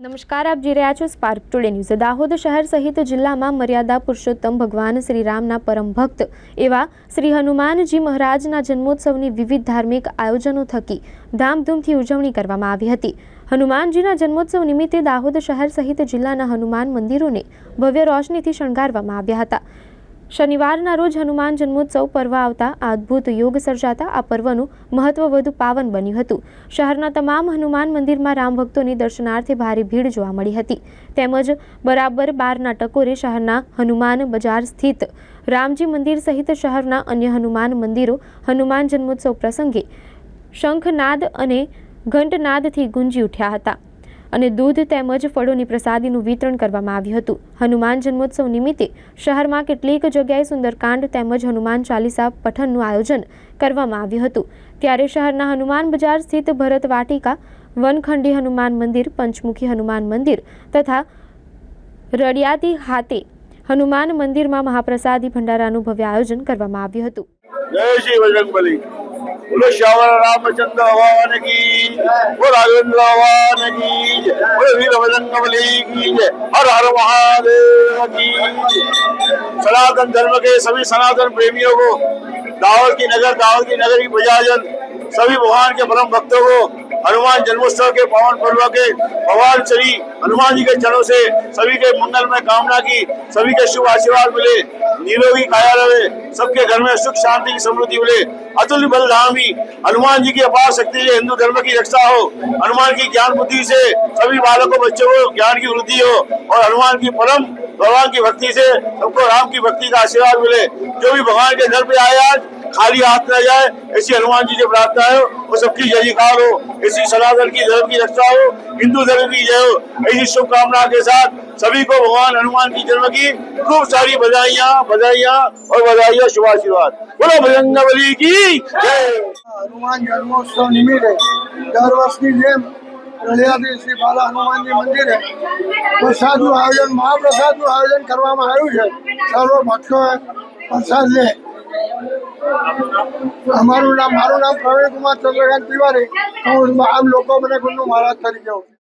નમસ્કાર, આપ જોઈ રહ્યા છો સ્પાર્ક ટુડે ન્યૂઝ દાહોદ શહેર સહિત જિલ્લામાં મર્યાદા પુરુષોત્તમ ભગવાન શ્રી રામના પરમ ભક્ત એવા શ્રી હનુમાનજી મહારાજના જન્મોત્સવની વિવિધ ધાર્મિક આયોજનો થકી ધામધૂમથી ઉજવણી કરવામાં આવી હતી. હનુમાનજીના જન્મોત્સવ નિમિત્તે દાહોદ શહેર સહિત જિલ્લાના હનુમાન મંદિરોને ભવ્ય રોશનીથી શણગારવામાં આવ્યા હતા. શનિવારના રોજ હનુમાન જન્મોત્સવ પર્વ આવતા અદ્ભુત યોગ સર્જાતા આ પર્વનું મહત્વ વધુ પાવન બન્યું હતું. શહેરના તમામ હનુમાન મંદિરમાં રામ ભક્તોની દર્શનાર્થે ભારે ભીડ જોવા મળી હતી. તેમજ બરાબર બારના ટકોરે શહેરના હનુમાન બજાર સ્થિત રામજી મંદિર સહિત શહેરના અન્ય હનુમાન મંદિરો હનુમાન જન્મોત્સવ પ્રસંગે શંખનાદ અને ઘંટનાદથી ગુંજી ઉઠ્યા હતા. અને દૂધ તેમજ ફળોની પ્રસાદીનું વિતરણ કરવામાં આવ્યું હતું. હનુમાન જન્મોત્સવ નિમિત્તે શહેરમાં કેટલીક જગ્યાએ સુંદરકાંડ તેમજ હનુમાન ચાલીસા પઠનનું આયોજન કરવામાં આવ્યું હતું. ત્યારે શહેરના હનુમાન બજાર સ્થિત ભરત વાટિકા, વનખંડી હનુમાન મંદિર, પંચમુખી હનુમાન મંદિર તથા રડિયાતી હાતે હનુમાન મંદિરમાં મહાપ્રસાદી ભંડારાનું ભવ્ય આયોજન કરવામાં આવ્યું હતું. જય શ્રી બજરંગબલી. बोलो श्यावर रामचंद्र भगवान की बोलो राजेंद्र भगवान की बोलो, वीर भजन कमली की हर हर महादेव की सनातन धर्म के सभी सनातन प्रेमियों को दावत की नगर दावत की नगर की प्रजाजन, सभी भगवान के परम भक्तों को हनुमान जन्मोत्सव के पावन पर्व के भगवान श्री हनुमान जी के चरणों से सभी के मंगल में कामना की, सभी के शुभ आशीर्वाद मिले, निरोगी काया रहे, सबके घर में सुख, शांति की समृद्धि मिले। अतुल अतुल्य बलधामी हनुमान जी की अपार शक्ति से हिंदू धर्म की रक्षा हो, हनुमान की ज्ञान बुद्धि से सभी बालकों, बच्चों को ज्ञान की वृद्धि हो और हनुमान की परम भगवान की भक्ति से सबको राम की भक्ति का आशीर्वाद मिले। जो भी भगवान के घर पे आए आज खाली हाथ न जाए ऐसी हनुमान जी से प्रार्थना हो वो सबकी जय जयकार हो ऐसी सनातन की धर्म की रक्षा हो हिंदू धर्म की जय हो ऐसी शुभकामना के साथ सभी को भगवान हनुमान की जन्म की खूब सारी बधाइयाँ बधाइयाँ और बधाइयाँ शुभाशीर्वाद बोलो बजरंगबली की जय હનુમાન જન્મોત્સવ નિમિત્તે દર વર્ષની જેમ રળિયાથી શ્રી બાલા હનુમાનજી મંદિરે પ્રસાદનું આયોજન મહાપ્રસાદનું આયોજન કરવામાં આવ્યું છે સર્વ ભક્તોએ પ્રસાદ લે અમારું નામ, મારું નામ પ્રવીણ કુમાર ચંદ્રકાંત તિવારી હું આમ લોકો મને ગુરુ મહારાજ તરીકે.